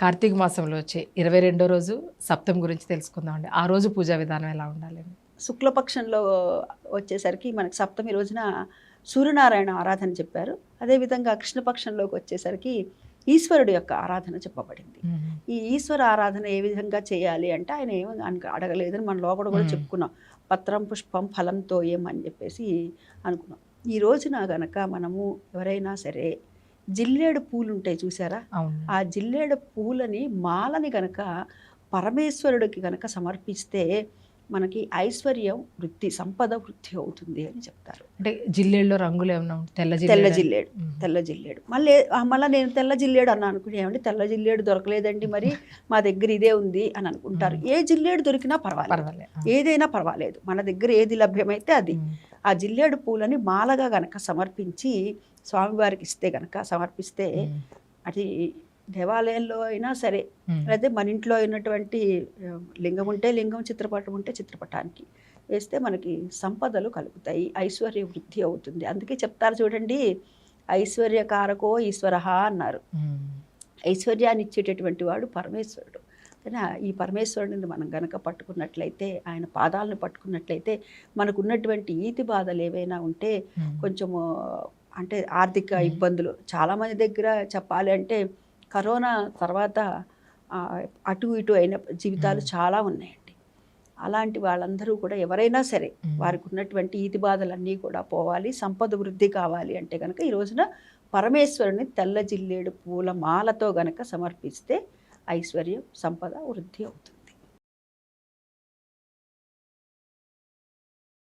కార్తీక మాసంలో వచ్చే ఇరవై రెండో రోజు సప్తం గురించి తెలుసుకుందాం అండి. ఆ రోజు పూజా విధానం ఎలా ఉండాలండి శుక్లపక్షంలో వచ్చేసరికి మనకి సప్తమి రోజున సూర్యనారాయణ ఆరాధన చెప్పారు. అదేవిధంగా కృష్ణపక్షంలోకి వచ్చేసరికి ఈశ్వరుడు యొక్క ఆరాధన చెప్పబడింది. ఈ ఈశ్వర ఆరాధన ఏ విధంగా చేయాలి అంటే ఆయన ఏమి అడగలేదని మన లోపల కూడా. చెప్పుకున్నాం. పత్రం పుష్పం ఫలంతో ఏమని చెప్పేసి అనుకున్నాం. ఈ రోజున గనక మనము ఎవరైనా సరే జిల్లేడు పూలు ఉంటాయి చూసారా ఆ జిల్లేడు పూలని మాలని గనక పరమేశ్వరుడికి గనక సమర్పిస్తే మనకి ఐశ్వర్యం వృద్ధి సంపద వృద్ధి అవుతుంది అని చెప్తారు. అంటే జిల్లేల్లో రంగులు ఏమన్నా? తెల్ల తెల్ల జిల్లేడు తెల్ల జిల్లేడు. మళ్ళీ మళ్ళీ నేను తెల్ల జిల్లేడు అన్న అనుకుని ఏమంటే తెల్ల జిల్లేడు దొరకలేదండి మరి మా దగ్గర ఇదే ఉంది అని అనుకుంటారు. ఏ జిల్లేడు దొరికినా పర్వాలేదు. ఏదైనా పర్వాలేదు. మన దగ్గర ఏది లభ్యమైతే అది. ఆ జిల్లేడు పూలని మాలగా గనక సమర్పించి స్వామివారికి ఇస్తే గనక సమర్పిస్తే. అది దేవాలయంలో అయినా సరే. లేదా మన ఇంట్లో అయినటువంటి లింగం ఉంటే లింగం చిత్రపటం ఉంటే చిత్రపటానికి వేస్తే మనకి సంపదలు కలుగుతాయి ఐశ్వర్య వృద్ధి అవుతుంది అందుకే చెప్తారు చూడండి ఐశ్వర్యకారకో ఈశ్వర అన్నారు. ఐశ్వర్యాన్ని ఇచ్చేటటువంటి వాడు పరమేశ్వరుడు కానీ ఈ పరమేశ్వరుడిని మనం గనక పట్టుకున్నట్లయితే ఆయన పాదాలను పట్టుకున్నట్లయితే మనకు ఉన్నటువంటి ఈతి బాధలు ఏవైనా ఉంటే. కొంచెము అంటే ఆర్థిక. ఇబ్బందులు చాలామంది దగ్గర చెప్పాలి అంటే కరోనా తర్వాత అటు ఇటు అయిన జీవితాలు. చాలా ఉన్నాయండి అలాంటి వాళ్ళందరూ కూడా ఎవరైనా సరే. వారికి ఉన్నటువంటి ఈతి బాధలన్నీ కూడా పోవాలి సంపద వృద్ధి కావాలి అంటే కనుక ఈ రోజున పరమేశ్వరుని తెల్ల జిల్లేడు పూల మాలతో గనక సమర్పిస్తే ఐశ్వర్యం సంపద వృద్ధి అవుతుంది